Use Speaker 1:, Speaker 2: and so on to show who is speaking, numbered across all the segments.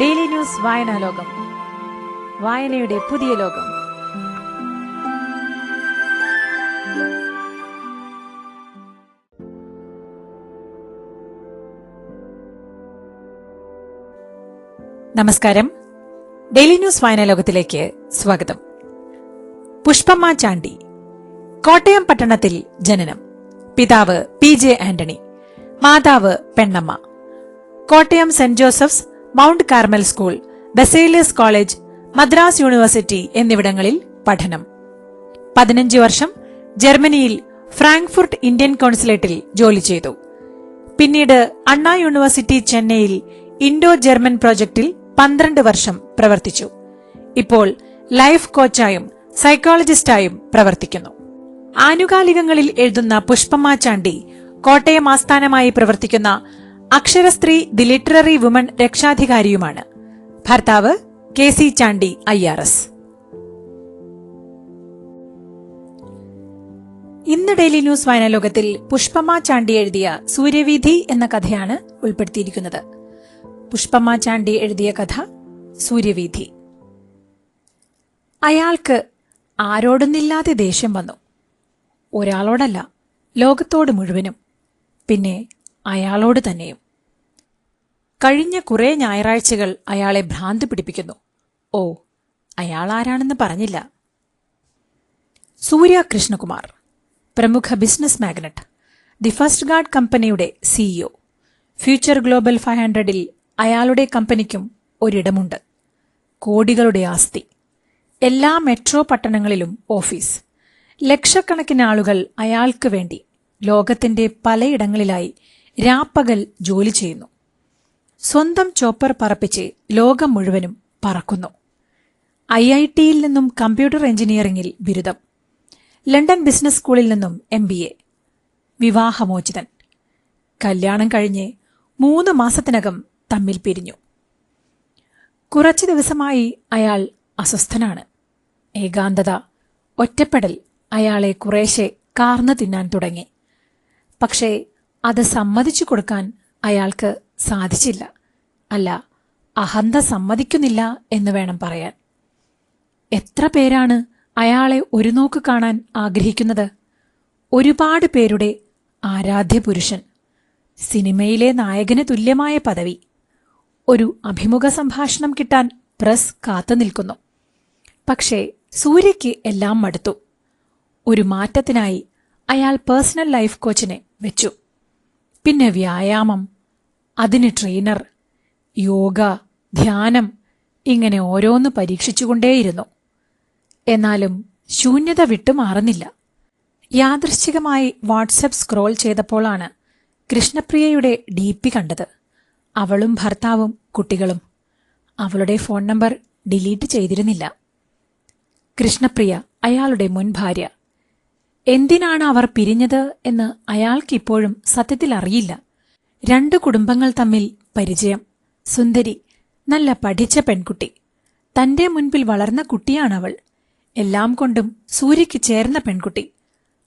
Speaker 1: Daily news വായനാ ലോകം. വായനയുടെ പുതിയ ലോകം. നമസ്കാരം. ഡെയിലി ന്യൂസ് വായനാ ലോകത്തിലേക്ക് സ്വാഗതം. പുഷ്പമ്മ ചാണ്ടി കോട്ടയം പട്ടണത്തിൽ ജനനം. പിതാവ് പി ജെ ആന്റണി മാതാവ് Pennamma. Kottayam saint Joseph's Mount Carmel school Baselius college Madras university എന്നിവിടങ്ങളിൽ പഠനം. പതിനഞ്ച് വർഷം ജർമ്മനിയിൽ ഫ്രാങ്ക്ഫുർട്ട് ഇന്ത്യൻ കോൺസുലേറ്റിൽ ജോലി ചെയ്തു. പിന്നീട് അണ്ണാ യൂണിവേഴ്സിറ്റി ചെന്നൈയിൽ ഇൻഡോ ജർമ്മൻ പ്രോജക്റ്റിൽ പന്ത്രണ്ട് വർഷം പ്രവർത്തിച്ചു. ഇപ്പോൾ ലൈഫ് കോച്ചായും സൈക്കോളജിസ്റ്റായും പ്രവർത്തിക്കുന്നു. ആനുകാലികങ്ങളിൽ എഴുതുന്ന പുഷ്പമ്മ ചാണ്ടി കോട്ടയം ആസ്ഥാനമായി പ്രവർത്തിക്കുന്ന അക്ഷരസ്ത്രീ ദി ലിറ്റററി വുമൺ രക്ഷാധികാരിയുമാണ്. ഭർത്താവ് K C Chandy I R S. ഇന്ന് ഡെയിലി ന്യൂസ് വായനാലോകത്തിൽ പുഷ്പമ്മ ചാണ്ടി എഴുതിയ സൂര്യവീഥി എന്ന കഥയാണ് ഉൾപ്പെടുത്തിയിരിക്കുന്നത്. പുഷ്പമ്മ ചാണ്ടി എഴുതിയ കഥ സൂര്യവീഥി. അയാൾക്ക് ആരോടൊന്നില്ലാതെ ദേഷ്യം വന്നു. ഒരാളോടല്ല ലോകത്തോട് മുഴുവനും പിന്നെ അയാളോട് തന്നെയും. കഴിഞ്ഞ കുറേ ഞായറാഴ്ചകൾ അയാളെ ഭ്രാന്ത് പിടിപ്പിക്കുന്നു. ഓ അയാൾ ആരാണെന്ന് പറഞ്ഞില്ല. സൂര്യ കൃഷ്ണകുമാർ പ്രമുഖ business magnate the first guard കമ്പനിയുടെ സിഇഒ ഫ്യൂച്ചർ ഗ്ലോബൽ ഫൈവ് ഹൺഡ്രഡിൽ അയാളുടെ കമ്പനിക്കും ഒരിടമുണ്ട്. കോടികളുടെ ആസ്തി. എല്ലാ മെട്രോ പട്ടണങ്ങളിലും ഓഫീസ്. ലക്ഷക്കണക്കിന് ആളുകൾ അയാൾക്ക് വേണ്ടി ലോകത്തിന്റെ പലയിടങ്ങളിലായി രാപ്പകൽ ജോലി ചെയ്യുന്നു. സ്വന്തം ചോപ്പർ പറപ്പിച്ച് ലോകം മുഴുവനും പറക്കുന്നു. ഐ ഐ ടിയിൽ നിന്നും കമ്പ്യൂട്ടർ എഞ്ചിനീയറിംഗിൽ ബിരുദം. ലണ്ടൻ ബിസിനസ് സ്കൂളിൽ നിന്നും എം ബി എ. വിവാഹമോചിതൻ. കല്യാണം കഴിഞ്ഞ് മൂന്ന് മാസത്തിനകം തമ്മിൽ പിരിഞ്ഞു. കുറച്ചു ദിവസമായി അയാൾ അസ്വസ്ഥനാണ്. ഏകാന്തത ഒറ്റപ്പെടൽ അയാളെ കുറേശ്ശെ കാർന്നു തിന്നാൻ തുടങ്ങി. പക്ഷേ അത് സമ്മതിച്ചു കൊടുക്കാൻ അയാൾക്ക് സാധിച്ചില്ല. അല്ല അഹന്ത സമ്മതിക്കുന്നില്ല എന്ന് വേണം പറയാൻ. എത്ര പേരാണ് അയാളെ ഒരു നോക്ക് കാണാൻ ആഗ്രഹിക്കുന്നത്? ഒരുപാട് പേരുടെ ആരാധ്യ പുരുഷൻ സിനിമയിലെ നായകന് തുല്യമായ പദവി ഒരു അഭിമുഖ സംഭാഷണം കിട്ടാൻ പ്രസ് കാത്തു നിൽക്കുന്നു പക്ഷേ സൂര്യയ്ക്ക് എല്ലാം മടുത്തു. ഒരു മാറ്റത്തിനായി അയാൾ പേഴ്സണൽ ലൈഫ് കോച്ചിനെ വെച്ചു. പിന്നെ വ്യായാമം അതിന് ട്രെയിനർ യോഗ ധ്യാനം ഇങ്ങനെ ഓരോന്ന് പരീക്ഷിച്ചുകൊണ്ടേയിരുന്നു. എന്നാലും ശൂന്യത വിട്ടുമാറുന്നില്ല യാദൃശ്ചികമായി വാട്സപ്പ് സ്ക്രോൾ ചെയ്തപ്പോഴാണ് കൃഷ്ണപ്രിയയുടെ ഡി പി കണ്ടത്. അവളും ഭർത്താവും കുട്ടികളും. അവളുടെ ഫോൺ നമ്പർ ഡിലീറ്റ് ചെയ്തിരുന്നില്ല. കൃഷ്ണപ്രിയ അയാളുടെ മുൻ ഭാര്യ. എന്തിനാണ് അവർ പിരിഞ്ഞത് എന്ന് അയാൾക്കിപ്പോഴും സത്യത്തിൽ അറിയില്ല. രണ്ടു കുടുംബങ്ങൾ തമ്മിൽ പരിചയം. സുന്ദരി നല്ല പഠിച്ച പെൺകുട്ടി. തന്റെ മുൻപിൽ വളർന്ന കുട്ടിയാണവൾ. എല്ലാം കൊണ്ടും സൂര്യയ്ക്ക് ചേർന്ന പെൺകുട്ടി.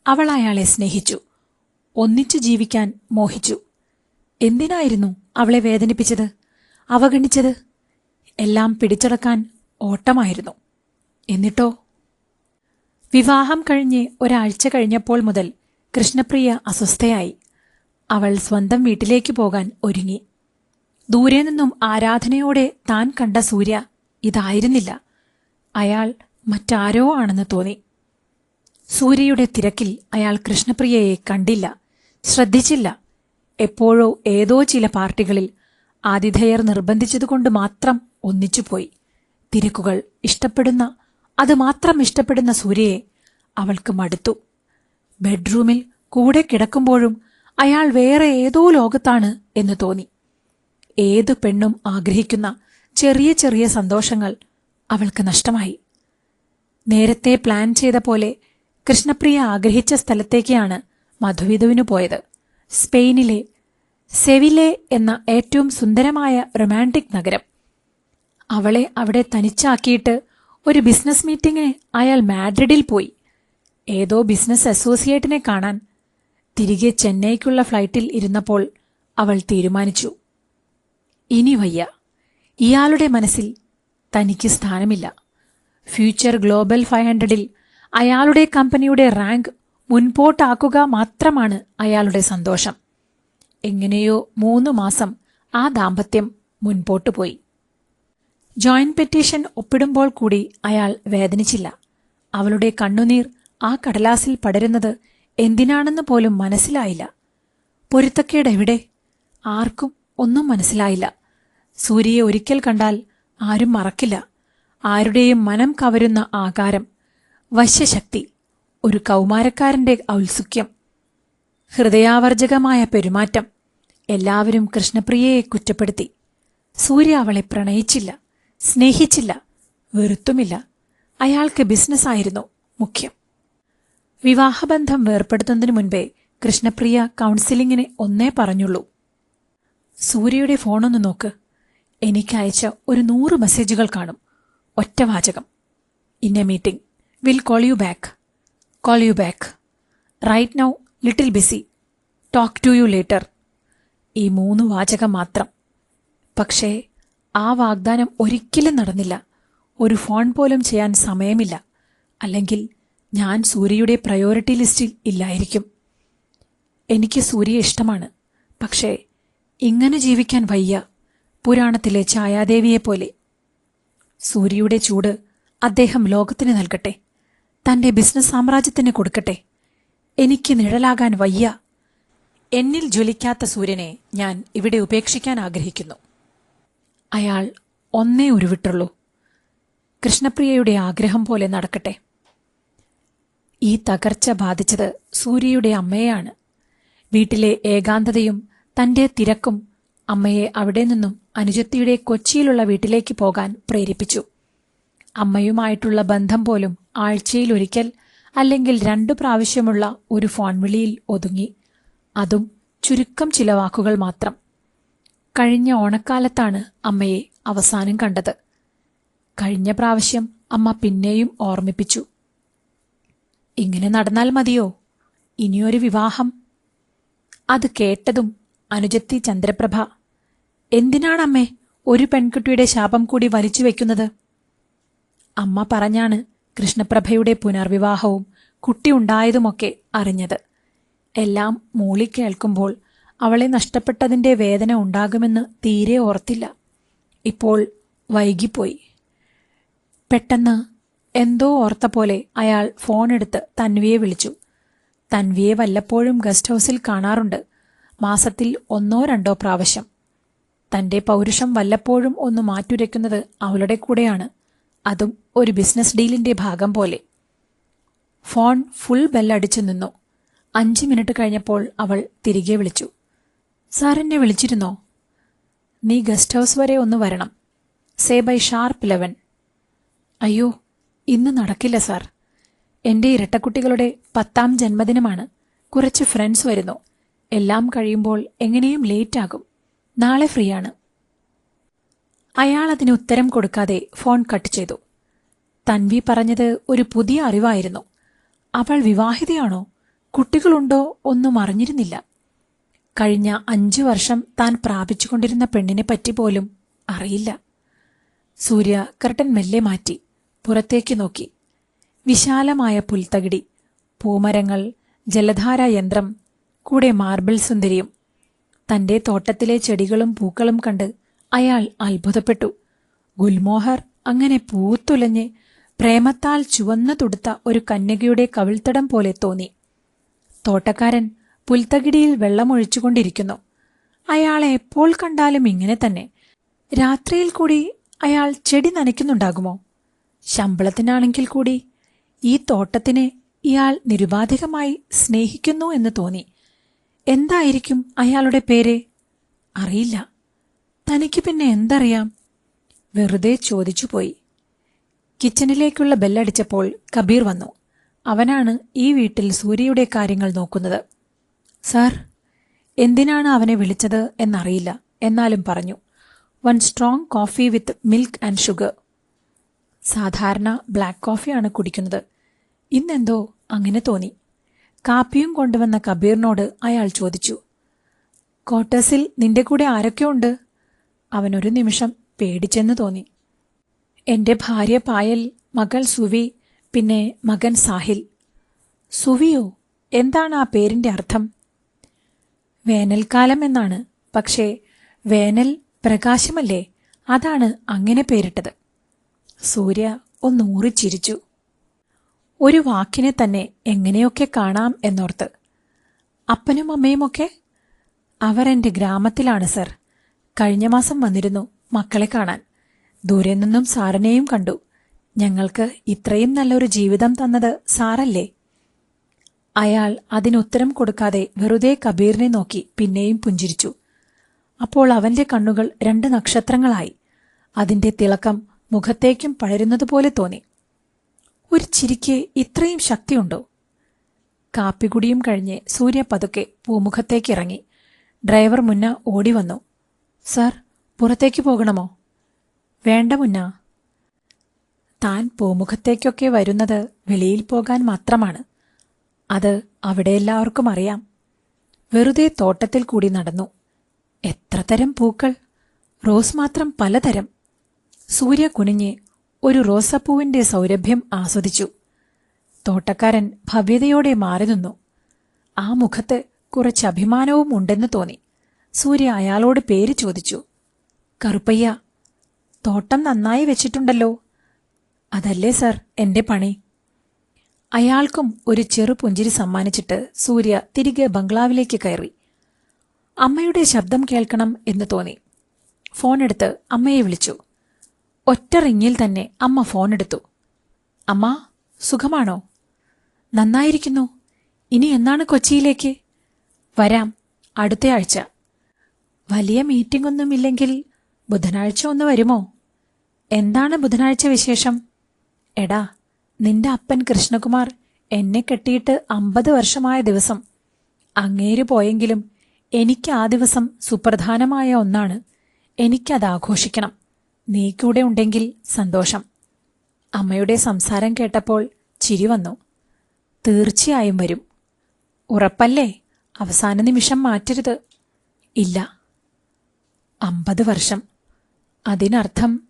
Speaker 1: അവൾ അയാളെ സ്നേഹിച്ചു. ഒന്നിച്ചു ജീവിക്കാൻ മോഹിച്ചു. എന്തിനായിരുന്നു അവളെ വേദനിപ്പിച്ചത്? അവഗണിച്ചത്? എല്ലാം പിടിച്ചടക്കാൻ ഓട്ടമായിരുന്നു. എന്നിട്ടോ? വിവാഹം കഴിഞ്ഞ് ഒരാഴ്ച കഴിഞ്ഞപ്പോൾ മുതൽ കൃഷ്ണപ്രിയ അസ്വസ്ഥയായി. അവൾ സ്വന്തം വീട്ടിലേക്ക് പോകാൻ ഒരുങ്ങി. ദൂരെ നിന്നും ആരാധനയോടെ താൻ കണ്ട സൂര്യ ഇതായിരുന്നില്ല. അയാൾ മറ്റാരോ ആണെന്ന് തോന്നി. സൂര്യയുടെ തിരക്കിൽ അയാൾ കൃഷ്ണപ്രിയയെ കണ്ടില്ല ശ്രദ്ധിച്ചില്ല. എപ്പോഴോ ഏതോ ചില പാർട്ടികളിൽ ആതിഥേയർ നിർബന്ധിച്ചതുകൊണ്ട് മാത്രം ഒന്നിച്ചുപോയി. തിരക്കുകൾ ഇഷ്ടപ്പെടുന്ന അത് മാത്രം ഇഷ്ടപ്പെടുന്ന സൂര്യയെ അവൾക്ക് മടുത്തു. ബെഡ്റൂമിൽ കൂടെ കിടക്കുമ്പോഴും അയാൾ വേറെ ഏതോ ലോകത്താണ് എന്ന് തോന്നി. ഏതു പെണ്ണും ആഗ്രഹിക്കുന്ന ചെറിയ ചെറിയ സന്തോഷങ്ങൾ അവൾക്ക് നഷ്ടമായി. നേരത്തെ പ്ലാൻ ചെയ്ത പോലെ കൃഷ്ണപ്രിയ ആഗ്രഹിച്ച സ്ഥലത്തേക്കാണ് മധുവിധുവിനു പോയത്. സ്പെയിനിലെ സെവിലെ എന്ന ഏറ്റവും സുന്ദരമായ റൊമാന്റിക് നഗരം. അവളെ അവിടെ തനിച്ചാക്കിയിട്ട് ഒരു ബിസിനസ് മീറ്റിംഗിന് അയാൾ മാഡ്രിഡിൽ പോയി. ഏതോ ബിസിനസ് അസോസിയേറ്റിനെ കാണാൻ തിരികെ ചെന്നൈക്കുള്ള ഫ്ലൈറ്റിൽ ഇരുന്നപ്പോൾ അവൾ തീരുമാനിച്ചു. ഇനി വയ്യ. ഇയാളുടെ മനസ്സിൽ തനിക്ക് സ്ഥാനമില്ല. ഫ്യൂച്ചർ ഗ്ലോബൽ ഫൈവ് ഹൺഡ്രഡിൽ അയാളുടെ കമ്പനിയുടെ റാങ്ക് മുൻപോട്ടാക്കുക മാത്രമാണ് അയാളുടെ സന്തോഷം. എങ്ങനെയോ മൂന്ന് മാസം ആ ദാമ്പത്യം മുൻപോട്ടു പോയി. ജോയിന്റ് പെറ്റീഷൻ ഒപ്പിടുമ്പോൾ കൂടി അയാൾ വേദനിച്ചില്ല. അവളുടെ കണ്ണുനീർ ആ കടലാസിൽ പടരുന്നത് എന്തിനാണെന്ന് പോലും മനസ്സിലായില്ല. പൊരുത്തക്കേട് എവിടെ? ആർക്കും ഒന്നും മനസ്സിലായില്ല. സൂര്യയെ ഒരിക്കൽ കണ്ടാൽ ആരും മറക്കില്ല. ആരുടെയും മനം കവരുന്ന ആകാരം വശ്യശക്തി ഒരു കൗമാരക്കാരന്റെ ഔത്സുക്യം ഹൃദയാവർജകമായ പെരുമാറ്റം എല്ലാവരും കൃഷ്ണപ്രിയയെ കുറ്റപ്പെടുത്തി. സൂര്യ അവളെ പ്രണയിച്ചില്ല. സ്നേഹിച്ചില്ല വെറുത്തുമില്ല. അയാൾക്ക് ബിസിനസ്സായിരുന്നു മുഖ്യം. വിവാഹബന്ധം വേർപ്പെടുത്തുന്നതിനു മുൻപേ കൃഷ്ണപ്രിയ കൗൺസിലിങ്ങിന് ഒന്നേ പറഞ്ഞുള്ളൂ. സൂര്യയുടെ ഫോണൊന്ന് നോക്ക്. എനിക്ക് അയച്ച ഒരു നൂറ് മെസ്സേജുകൾ കാണും. ഒറ്റ വാചകം. In a meeting will call you back call you back right now little busy talk to you later ഈ മൂന്ന് വാചകം മാത്രം. പക്ഷേ ആ വാഗ്ദാനം ഒരിക്കലും നടന്നില്ല. ഒരു ഫോൺ പോലും ചെയ്യാൻ സമയമില്ല. അല്ലെങ്കിൽ ഞാൻ സൂര്യയുടെ പ്രയോറിറ്റി ലിസ്റ്റിൽ ഇല്ലായിരിക്കും. എനിക്ക് സൂര്യ ഇഷ്ടമാണ്. പക്ഷേ ഇങ്ങനെ ജീവിക്കാൻ വയ്യ പുരാണത്തിലെ ഛായാദേവിയെപ്പോലെ സൂര്യയുടെ ചൂട് അദ്ദേഹം ലോകത്തിന് നൽകട്ടെ. തന്റെ ബിസിനസ് സാമ്രാജ്യത്തിന് കൊടുക്കട്ടെ. എനിക്ക് നിഴലാകാൻ വയ്യ. എന്നിൽ ജ്വലിക്കാത്ത സൂര്യനെ ഞാൻ ഇവിടെ ഉപേക്ഷിക്കാൻ ആഗ്രഹിക്കുന്നു. അയാൾ ഒന്നേ ഉരുവിട്ടുള്ളൂ. കൃഷ്ണപ്രിയയുടെ ആഗ്രഹം പോലെ നടക്കട്ടെ. ഈ തകർച്ച ബാധിച്ചത് സൂര്യയുടെ അമ്മയെയാണ്. വീട്ടിലെ ഏകാന്തതയും തന്റെ തിരക്കും അമ്മയെ അവിടെ നിന്നും അനുജത്തിയുടെ കൊച്ചിയിലുള്ള വീട്ടിലേക്ക് പോകാൻ പ്രേരിപ്പിച്ചു. അമ്മയുമായിട്ടുള്ള ബന്ധം പോലും ആഴ്ചയിൽ ഒരിക്കൽ അല്ലെങ്കിൽ രണ്ടു പ്രാവശ്യമുള്ള ഒരു ഫോൺ വിളിയിൽ ഒതുങ്ങി. അതും ചുരുക്കം ചില വാക്കുകൾ മാത്രം. കഴിഞ്ഞ ഓണക്കാലത്താണ് അമ്മയെ അവസാനം കണ്ടത്. കഴിഞ്ഞ പ്രാവശ്യം അമ്മ പിന്നെയും ഓർമ്മിപ്പിച്ചു. ഇങ്ങനെ നടന്നാൽ മതിയോ? ഇനിയൊരു വിവാഹം? അത് കേട്ടതും അനുജത്തി ചന്ദ്രപ്രഭ എന്തിനാണമ്മേ ഒരു പെൺകുട്ടിയുടെ ശാപം കൂടി വലിച്ചു വെക്കുന്നത്? അമ്മ പറഞ്ഞാണ് കൃഷ്ണപ്രഭയുടെ പുനർവിവാഹവും കുട്ടിയുണ്ടായതുമൊക്കെ അറിഞ്ഞത്. എല്ലാം മൂളി കേൾക്കുമ്പോൾ അവളെ നഷ്ടപ്പെട്ടതിന്റെ വേദന ഉണ്ടാകുമെന്ന് തീരെ ഓർത്തില്ല. ഇപ്പോൾ വൈകിപ്പോയി. പെട്ടെന്ന് എന്തോ ഓർത്ത പോലെ അയാൾ ഫോണെടുത്ത് തൻവിയെ വിളിച്ചു. തൻവിയെ വല്ലപ്പോഴും ഗസ്റ്റ് ഹൗസിൽ കാണാറുണ്ട്. മാസത്തിൽ ഒന്നോ രണ്ടോ പ്രാവശ്യം. തന്റെ പൗരുഷം വല്ലപ്പോഴും ഒന്ന് മാറ്റുരയ്ക്കുന്നത് അവളുടെ കൂടെയാണ്. അതും ഒരു ബിസിനസ് ഡീലിന്റെ ഭാഗം പോലെ. ഫോൺ ഫുൾ ബെല്ലടിച്ചു നിന്നു. അഞ്ച് മിനിറ്റ് കഴിഞ്ഞപ്പോൾ അവൾ തിരികെ വിളിച്ചു. എന്നെ വിളിച്ചിരുന്നോ? നീ ഗസ്റ്റ് ഹൗസ് വരെ ഒന്ന് വരണം. സേ ബൈ ഷാർപ്പ് ഇലവൻ അയ്യോ ഇന്ന് നടക്കില്ല സാർ. എന്റെ ഇരട്ടക്കുട്ടികളുടെ പത്താം ജന്മദിനമാണ്. കുറച്ച് ഫ്രണ്ട്സ് വരുന്നു. എല്ലാം കഴിയുമ്പോൾ എങ്ങനെയും ലേറ്റ് ആകും. നാളെ ഫ്രീ ആണ് അയാൾ അതിന് ഉത്തരം കൊടുക്കാതെ ഫോൺ കട്ട് ചെയ്തു. തൻവി പറഞ്ഞത് ഒരു പുതിയ അറിവായിരുന്നു. അവൾ വിവാഹിതയാണോ? കുട്ടികളുണ്ടോ ഒന്നും അറിഞ്ഞിരുന്നില്ല. കഴിഞ്ഞ അഞ്ചു വർഷം താൻ പ്രാപിച്ചുകൊണ്ടിരുന്ന പെണ്ണിനെ പറ്റി പോലും അറിയില്ല. സൂര്യ കർട്ടൻ മെല്ലെ മാറ്റി പുറത്തേക്ക് നോക്കി. വിശാലമായ പുൽത്തകിടി പൂമരങ്ങൾ ജലധാര യന്ത്രം കൂടെ മാർബിൾ സുന്ദരിയും. തന്റെ തോട്ടത്തിലെ ചെടികളും പൂക്കളും കണ്ട് അയാൾ അത്ഭുതപ്പെട്ടു. ഗുൽമോഹർ അങ്ങനെ പൂത്തുലഞ്ഞ് പ്രേമത്താൽ ചുവന്നു തുടുത്ത ഒരു കന്യകയുടെ കവിൾത്തടം പോലെ തോന്നി. തോട്ടക്കാരൻ പുൽത്തകിടിയിൽ വെള്ളമൊഴിച്ചുകൊണ്ടിരിക്കുന്നു. അയാളെ എപ്പോൾ കണ്ടാലും ഇങ്ങനെ തന്നെ. രാത്രിയിൽ കൂടി അയാൾ ചെടി നനയ്ക്കുന്നുണ്ടാകുമോ? ശമ്പളത്തിനാണെങ്കിൽ കൂടി. ഈ തോട്ടത്തിനെ ഇയാൾ നിരുപാധികമായി സ്നേഹിക്കുന്നു എന്ന് തോന്നി. എന്തായിരിക്കും അയാളുടെ പേര്? അറിയില്ല. തനിക്ക് പിന്നെ എന്തറിയാം? വെറുതെ ചോദിച്ചുപോയി. കിച്ചണിലേക്കുള്ള ബെല്ലടിച്ചപ്പോൾ കബീർ വന്നു. അവനാണ് ഈ വീട്ടിൽ സൂര്യയുടെ കാര്യങ്ങൾ നോക്കുന്നത്. സാർ എന്തിനാണ് അവനെ വിളിച്ചത് എന്നറിയില്ല. എന്നാലും പറഞ്ഞു one strong coffee with milk and sugar സാധാരണ ബ്ലാക്ക് കോഫിയാണ് കുടിക്കുന്നത്. ഇന്നെന്തോ അങ്ങനെ തോന്നി. കാപ്പിയും കൊണ്ടുവന്ന കബീറിനോട് അയാൾ ചോദിച്ചു ക്വാർട്ടേഴ്സിൽ നിന്റെ കൂടെ ആരൊക്കെയുണ്ട് അവനൊരു നിമിഷം പേടിച്ചെന്ന് തോന്നി. എന്റെ ഭാര്യ പായൽ മകൾ സുവി പിന്നെ മകൻ സാഹിൽ. സുവിയോ? എന്താണ് ആ പേരിന്റെ അർത്ഥം? വേനൽക്കാലം എന്നാണ്. പക്ഷേ വേനൽ പ്രകാശമല്ലേ? അതാണ് അങ്ങനെ പേരിട്ടത്. സൂര്യ ഒന്നൂറി ചിരിച്ചു ഒരു വാക്കിനെ തന്നെ എങ്ങനെയൊക്കെ കാണാം എന്നോർത്ത്. അപ്പനും അമ്മയുമൊക്കെ അവർ എന്റെ ഗ്രാമത്തിലാണ് സർ. കഴിഞ്ഞ മാസം വന്നിരുന്നു മക്കളെ കാണാൻ. ദൂരെ നിന്നും സാറിനെയും കണ്ടു. ഞങ്ങൾക്ക് ഇത്രയും നല്ലൊരു ജീവിതം തന്നത് സാറല്ലേ? അയാൾ അതിനുത്തരം കൊടുക്കാതെ വെറുതെ കബീറിനെ നോക്കി പിന്നെയും പുഞ്ചിരിച്ചു. അപ്പോൾ അവന്റെ കണ്ണുകൾ രണ്ട് നക്ഷത്രങ്ങളായി. അതിന്റെ തിളക്കം മുഖത്തേക്കും പഴരുന്നതുപോലെ തോന്നി. ഒരു ചിരിക്ക് ഇത്രയും ശക്തിയുണ്ടോ? കാപ്പികുടിയും കഴിഞ്ഞ് സൂര്യ പതുക്കെ പൂമുഖത്തേക്ക് ഇറങ്ങി ഡ്രൈവർ മുന്ന ഓടി വന്നു. സർ പുറത്തേക്ക് പോകണമോ? വേണ്ട മുന്ന. താൻ പൂമുഖത്തേക്കൊക്കെ വരുന്നത് വെളിയിൽ പോകാൻ മാത്രമാണ്. അത് അവിടെ എല്ലാവർക്കും അറിയാം. വെറുതെ തോട്ടത്തിൽ കൂടി നടന്നു. എത്ര തരം പൂക്കൾ? റോസ് മാത്രം പലതരം. സൂര്യ കുനിഞ്ഞ് ഒരു റോസപ്പൂവിന്റെ സൗരഭ്യം ആസ്വദിച്ചു. തോട്ടക്കാരൻ ഭവ്യതയോടെ മാറി നിന്നു. ആ മുഖത്ത് കുറച്ച് അഭിമാനവും ഉണ്ടെന്ന് തോന്നി. സൂര്യ അയാളോട് പേര് ചോദിച്ചു. കറുപ്പയ്യ തോട്ടം നന്നായി വെച്ചിട്ടുണ്ടല്ലോ. അതല്ലേ സർ എന്റെ പണി. അയാൾക്കും ഒരു ചെറു പുഞ്ചിരി സമ്മാനിച്ചിട്ട് സൂര്യ തിരികെ ബംഗ്ലാവിലേക്ക് കയറി. അമ്മയുടെ ശബ്ദം കേൾക്കണം എന്ന് തോന്നി. ഫോണെടുത്ത് അമ്മയെ വിളിച്ചു. ഒറ്റ റിങ്ങിൽ തന്നെ അമ്മ ഫോണെടുത്തു അമ്മ സുഖമാണോ? നന്നായിരിക്കുന്നു. ഇനി എന്നാണ് കൊച്ചിയിലേക്ക്? വരാം. അടുത്തയാഴ്ച വലിയ മീറ്റിംഗ് ഒന്നുമില്ലെങ്കിൽ ബുധനാഴ്ച ഒന്ന് വരുമോ? എന്താണ് ബുധനാഴ്ച വിശേഷം? എടാ നിന്റെ അപ്പൻ കൃഷ്ണകുമാർ എന്നെ കെട്ടിയിട്ട് അമ്പത് വർഷമായ ദിവസം. അങ്ങേര് പോയെങ്കിലും എനിക്ക് ആ ദിവസം സുപ്രധാനമായ ഒന്നാണ്. എനിക്കത് ആഘോഷിക്കണം. നീ കൂടെ ഉണ്ടെങ്കിൽ സന്തോഷം. അമ്മയുടെ സംസാരം കേട്ടപ്പോൾ ചിരി വന്നു. തീർച്ചയായും വരും. ഉറപ്പല്ലേ? അവസാന നിമിഷം മാറ്റരുത്. ഇല്ല. അമ്പത് വർഷം. അതിനർത്ഥം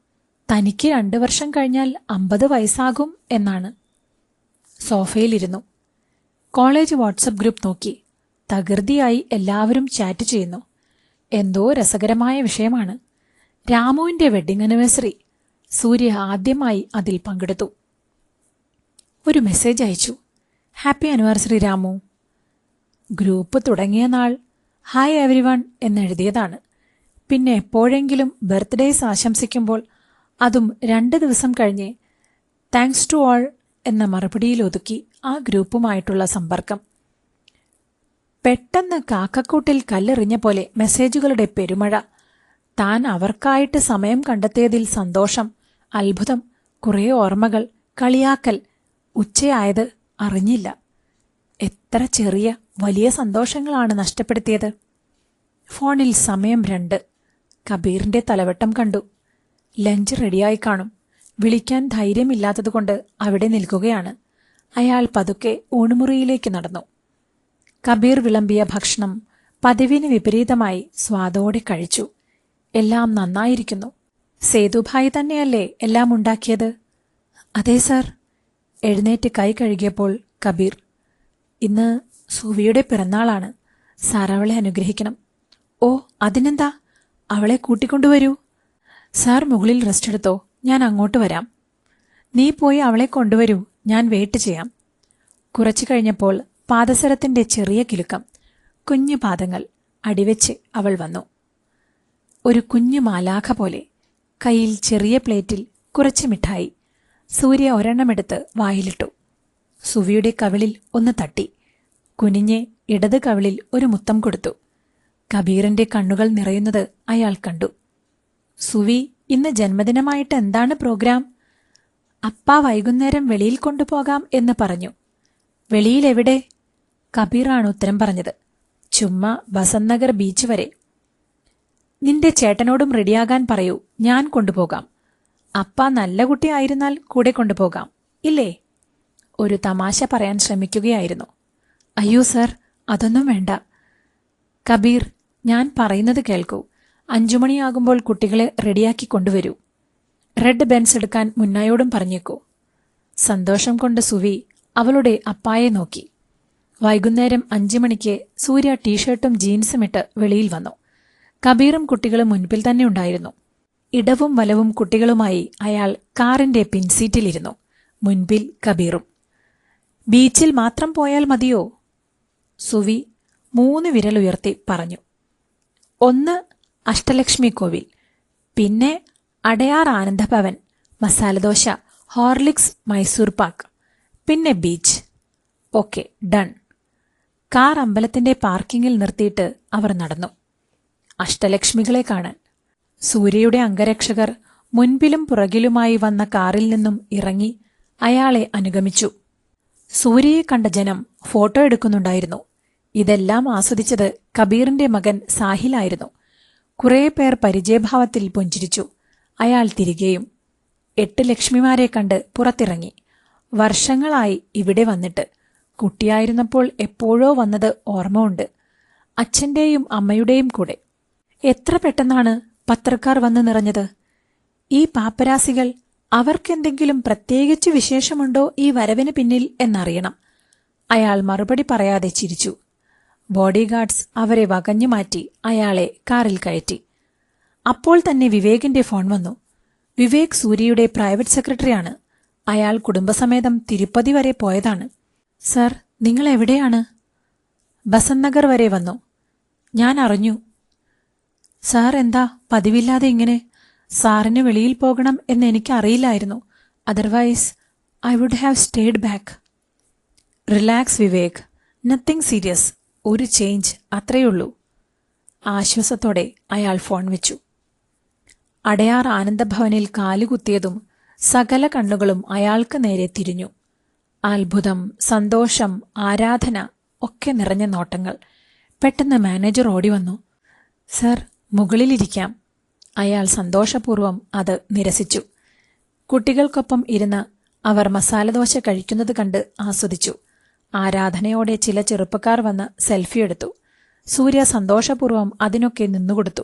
Speaker 1: തനിക്ക് രണ്ട് വർഷം കഴിഞ്ഞാൽ അമ്പത് വയസ്സാകും എന്നാണ്. സോഫയിലിരുന്നു. കോളേജ് വാട്സപ്പ് ഗ്രൂപ്പ് നോക്കി തകൃതിയായി എല്ലാവരും ചാറ്റ് ചെയ്യുന്നു. എന്തോ രസകരമായ വിഷയമാണ്. രാമുവിന്റെ വെഡിങ് ആനിവേഴ്സറി സൂര്യ ആദ്യമായി അതിൽ പങ്കെടുത്തു. ഒരു മെസ്സേജ് അയച്ചു. Happy anniversary Ramu. ഗ്രൂപ്പ് തുടങ്ങിയ നാൾ ഹായ് എവരി വൺ എന്നെഴുതിയതാണ്. പിന്നെ എപ്പോഴെങ്കിലും ബർത്ത്ഡേസ് ആശംസിക്കുമ്പോൾ അതും രണ്ട് ദിവസം കഴിഞ്ഞ് താങ്ക്സ് ടു ഓൾ എന്ന മറുപടിയിൽ ഒതുക്കി ആ ഗ്രൂപ്പുമായിട്ടുള്ള സമ്പർക്കം. പെട്ടെന്ന് കാക്കക്കൂട്ടിൽ കല്ലെറിഞ്ഞ പോലെ മെസ്സേജുകളുടെ പെരുമഴ താൻ അവർക്കായിട്ട് സമയം കണ്ടെത്തിയതിൽ സന്തോഷം അത്ഭുതം കുറേ ഓർമ്മകൾ കളിയാക്കൽ ഉച്ചയായത് അറിഞ്ഞില്ല. എത്ര ചെറിയ വലിയ സന്തോഷങ്ങളാണ് നഷ്ടപ്പെടുത്തിയത്. ഫോണിൽ സമയം രണ്ട്. കബീറിന്റെ തലവട്ടം കണ്ടു. ലഞ്ച് റെഡിയായി കാണും. വിളിക്കാൻ ധൈര്യമില്ലാത്തതുകൊണ്ട് അവിടെ നിൽക്കുകയാണ്. അയാൾ പതുക്കെ ഊണുമുറിയിലേക്ക് നടന്നു. കബീർ വിളമ്പിയ ഭക്ഷണം പതിവിന് വിപരീതമായി സ്വാദോടെ കഴിച്ചു. എല്ലാം നന്നായിരിക്കുന്നു. സേതുഭായി തന്നെയല്ലേ എല്ലാം ഉണ്ടാക്കിയത്? അതെ സർ. എഴുന്നേറ്റ് കൈ കഴുകിയപ്പോൾ കബീർ ഇന്ന് സുവിയുടെ പിറന്നാളാണ്. സാർ അവളെ അനുഗ്രഹിക്കണം. ഓ അതിനെന്താ? അവളെ കൂട്ടിക്കൊണ്ടുവരൂ. സാർ മുകളിൽ റെസ്റ്റ് എടുത്തോ. ഞാൻ അങ്ങോട്ട് വരാം. നീ പോയി അവളെ കൊണ്ടുവരൂ. ഞാൻ വെയിറ്റ് ചെയ്യാം. കുറച്ചു കഴിഞ്ഞപ്പോൾ പാദസരത്തിന്റെ ചെറിയ കിലുക്കം കുഞ്ഞു പാദങ്ങൾ അടിവെച്ച് അവൾ വന്നു. ഒരു കുഞ്ഞു മാലാഖ പോലെ കയ്യിൽ ചെറിയ പ്ലേറ്റിൽ കുറച്ച് മിഠായി സൂര്യ ഒരെണ്ണമെടുത്ത് വായിലിട്ടു. സുവിയുടെ കവിളിൽ ഒന്ന് തട്ടി. കുനിഞ്ഞ് ഇടത് കവിളിൽ ഒരു മുത്തം കൊടുത്തു. കബീറിന്റെ കണ്ണുകൾ നിറയുന്നത് അയാൾ കണ്ടു. സുവി ഇന്ന് ജന്മദിനമായിട്ട് എന്താണ് പ്രോഗ്രാം? അപ്പ വൈകുന്നേരം വെളിയിൽ കൊണ്ടുപോകാം എന്ന് പറഞ്ഞു. വെളിയിൽ എവിടെ കബീറാണ് ഉത്തരം പറഞ്ഞത്. ചുമ്മാ ബസന്ത് നഗർ ബീച്ച് വരെ. നിന്റെ ചേട്ടനോടും റെഡിയാകാൻ പറയൂ ഞാൻ കൊണ്ടുപോകാം. അപ്പ നല്ല കുട്ടിയായിരുന്നാൽ കൂടെ കൊണ്ടുപോകാം ഇല്ലേ? ഒരു തമാശ പറയാൻ ശ്രമിക്കുകയായിരുന്നു. അയ്യോ സർ അതൊന്നും വേണ്ട. കബീർ ഞാൻ പറയുന്നത് കേൾക്കൂ. അഞ്ചു മണിയാകുമ്പോൾ കുട്ടികളെ റെഡിയാക്കി കൊണ്ടുവരൂ. റെഡ് ബെൻസ് എടുക്കാൻ മുന്നായോടും പറഞ്ഞേക്കൂ. സന്തോഷം കൊണ്ട് സുവി അവളുടെ അപ്പായെ നോക്കി. വൈകുന്നേരം അഞ്ചു മണിക്ക് സൂര്യ ടീഷർട്ടും ജീൻസും ഇട്ട് വെളിയിൽ വന്നു. കബീറും കുട്ടികളും മുൻപിൽ തന്നെ ഉണ്ടായിരുന്നു. ഇടവും വലവും കുട്ടികളുമായി അയാൾ കാറിന്റെ പിൻസീറ്റിലിരുന്നു. മുൻപിൽ കബീറും. ബീച്ചിൽ മാത്രം പോയാൽ മതിയോ? സുവി മൂന്ന് വിരലുയർത്തി പറഞ്ഞു. ഒന്ന് അഷ്ടലക്ഷ്മി കോവിൽ. പിന്നെ അടയാർ ആനന്ദഭവൻ മസാലദോശ ഹോർലിക്സ് മൈസൂർ പാക്ക്. പിന്നെ ബീച്ച്. Okay done. കാർ അമ്പലത്തിന്റെ പാർക്കിങ്ങിൽ നിർത്തിയിട്ട് അവർ നടന്നു. അഷ്ടലക്ഷ്മികളെ കാണാൻ. സൂര്യയുടെ അംഗരക്ഷകർ മുൻപിലും പുറകിലുമായി വന്ന കാറിൽ നിന്നും ഇറങ്ങി അയാളെ അനുഗമിച്ചു. സൂര്യയെ കണ്ട ജനം ഫോട്ടോ എടുക്കുന്നുണ്ടായിരുന്നു. ഇതെല്ലാം ആസ്വദിച്ചത് കബീറിന്റെ മകൻ സാഹിലായിരുന്നു. കുറേ പേർ പരിചയഭാവത്തിൽ പുഞ്ചിരിച്ചു. അയാൾ തിരികെയും. എട്ട് ലക്ഷ്മിമാരെ കണ്ട് പുറത്തിറങ്ങി. വർഷങ്ങളായി ഇവിടെ വന്നിട്ട്. കുട്ടിയായിരുന്നപ്പോൾ എപ്പോഴോ വന്നത് ഓർമ്മയുണ്ട്. അച്ഛന്റെയും അമ്മയുടെയും കൂടെ. എത്ര പെട്ടെന്നാണ് പത്രക്കാർ വന്ന് നിറഞ്ഞത്? ഈ പാപ്പരാസികൾ അവർക്കെന്തെങ്കിലും പ്രത്യേകിച്ച് വിശേഷമുണ്ടോ ഈ വരവിന് പിന്നിൽ എന്നറിയണം. അയാൾ മറുപടി പറയാതെ ചിരിച്ചു. ബോഡിഗാർഡ്സ് അവരെ വകഞ്ഞു മാറ്റി അയാളെ കാറിൽ കയറ്റി. അപ്പോൾ തന്നെ വിവേകിന്റെ ഫോൺ വന്നു. വിവേക് സൂര്യയുടെ പ്രൈവറ്റ് സെക്രട്ടറിയാണ്. അയാൾ കുടുംബസമേതം തിരുപ്പതി വരെ പോയതാണ്. സർ നിങ്ങൾ എവിടെയാണ്? ബസന്ത് നഗർ വരെ വന്നു. ഞാൻ അറിഞ്ഞു. സാർ എന്താ പതിവില്ലാതെ ഇങ്ങനെ സാറിന് വെളിയിൽ പോകണം എന്ന് എനിക്ക് അറിയില്ലായിരുന്നു. Otherwise I would have stayed back relax Vivek. Nothing serious ഒരു ചേഞ്ച് അത്രയുള്ളൂ ആശ്വാസത്തോടെ അയാൾ ഫോൺ വെച്ചു. അടയാർ ആനന്ദഭവനിൽ കാലുകുത്തിയതും സകല കണ്ണുകളും അയാൾക്ക് നേരെ തിരിഞ്ഞു. അത്ഭുതം സന്തോഷം ആരാധന ഒക്കെ നിറഞ്ഞ നോട്ടങ്ങൾ. പെട്ടെന്ന് മാനേജർ ഓടി വന്നു. സർ മുകളിലിരിക്കാം. അയാൾ സന്തോഷപൂർവം അത് നിരസിച്ചു. കുട്ടികൾക്കൊപ്പം ഇരുന്ന് അവർ മസാലദോശ കഴിക്കുന്നത് കണ്ട് ആസ്വദിച്ചു. ആരാധനയോടെ ചില ചെറുപ്പക്കാർ വന്ന് സെൽഫി എടുത്തു. സൂര്യ സന്തോഷപൂർവം അതിനൊക്കെ നിന്നുകൊടുത്തു.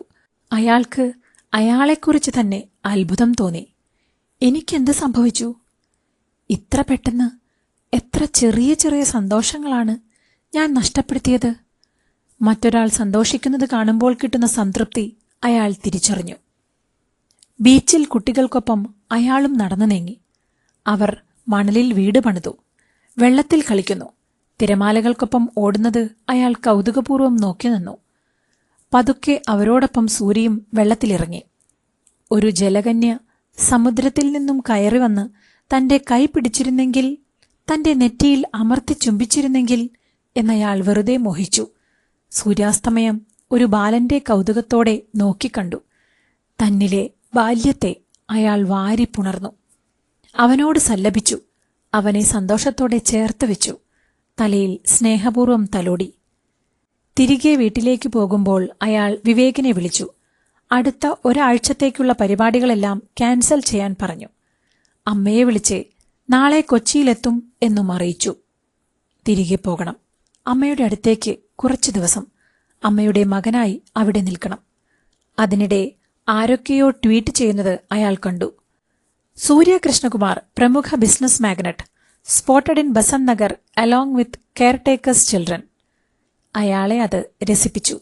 Speaker 1: അയാൾക്ക് അയാളെക്കുറിച്ച് തന്നെ അത്ഭുതം തോന്നി. എനിക്കെന്ത് സംഭവിച്ചു? ഇത്ര പെട്ടെന്ന് എത്ര ചെറിയ ചെറിയ സന്തോഷങ്ങളാണ് ഞാൻ നഷ്ടപ്പെടുത്തിയത്. മറ്റൊരാൾ സന്തോഷിക്കുന്നത് കാണുമ്പോൾ കിട്ടുന്ന സംതൃപ്തി അയാൾ തിരിച്ചറിഞ്ഞു. ബീച്ചിൽ കുട്ടികൾക്കൊപ്പം അയാളും നടന്നു നീങ്ങി. അവർ മണലിൽ വീട് പണിതു. വെള്ളത്തിൽ കളിക്കുന്നു. തിരമാലകൾക്കൊപ്പം ഓടുന്നത് അയാൾ കൗതുകപൂർവം നോക്കി നിന്നു. പതുക്കെ അവരോടൊപ്പം സൂര്യയും വെള്ളത്തിലിറങ്ങി. ഒരു ജലകന്യ സമുദ്രത്തിൽ നിന്നും കയറി വന്ന് തന്റെ കൈ പിടിച്ചിരുന്നെങ്കിൽ തന്റെ നെറ്റിയിൽ അമർത്തി ചുംബിച്ചിരുന്നെങ്കിൽ എന്നയാൾ വെറുതെ മോഹിച്ചു. സൂര്യാസ്തമയം ഒരു ബാലന്റെ കൗതുകത്തോടെ നോക്കിക്കണ്ടു തന്നിലെ ബാല്യത്തെ അയാൾ വാരി പുണർന്നു. അവനോട് സല്ലപിച്ചു. അവനെ സന്തോഷത്തോടെ ചേർത്ത് വെച്ചു. തലയിൽ സ്നേഹപൂർവം തലോടി. തിരികെ വീട്ടിലേക്ക് പോകുമ്പോൾ അയാൾ വിവേകിനെ വിളിച്ചു. അടുത്ത ഒരാഴ്ചത്തേക്കുള്ള പരിപാടികളെല്ലാം ക്യാൻസൽ ചെയ്യാൻ പറഞ്ഞു. അമ്മയെ വിളിച്ച് നാളെ കൊച്ചിയിലെത്തും എന്നും അറിയിച്ചു. തിരികെ പോകണം. അമ്മയുടെ അടുത്തേക്ക് കുറച്ചു ദിവസം. അമ്മയുടെ മകനായി അവിടെ നിൽക്കണം. അതിനിടെ ആരൊക്കെയോ ട്വീറ്റ് ചെയ്യുന്നത് അയാൾ കണ്ടു. സൂര്യ കൃഷ്ണകുമാർ പ്രമുഖ business magnate spotted in Basant Nagar along with caretakers children. അയാളെ അത് രസിപ്പിച്ചു.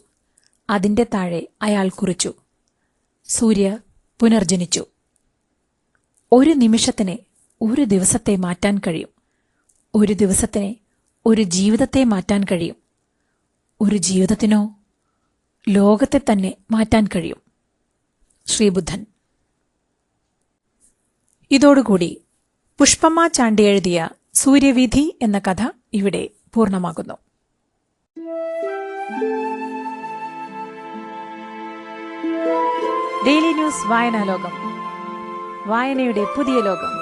Speaker 1: അതിന്റെ താഴെ അയാൾ കുറിച്ചു. സൂര്യ പുനർജനിച്ചു. ഒരു നിമിഷത്തിന് ഒരു ദിവസത്തെ മാറ്റാൻ കഴിയും. ഒരു ദിവസത്തിന് ഒരു ജീവിതത്തെ മാറ്റാൻ കഴിയും. ഒരു ജീവിതത്തിനോ ലോകത്തെ തന്നെ മാറ്റാൻ കഴിയും. ശ്രീബുദ്ധൻ ഇതോടുകൂടി പുഷ്പമ്മ ചാണ്ടി എഴുതിയ സൂര്യവിധി എന്ന കഥ ഇവിടെ പൂർണമാകുന്നു. ഡെയിലി ന്യൂസ് വായനാലോകം വായനയുടെ പുതിയ ലോകം.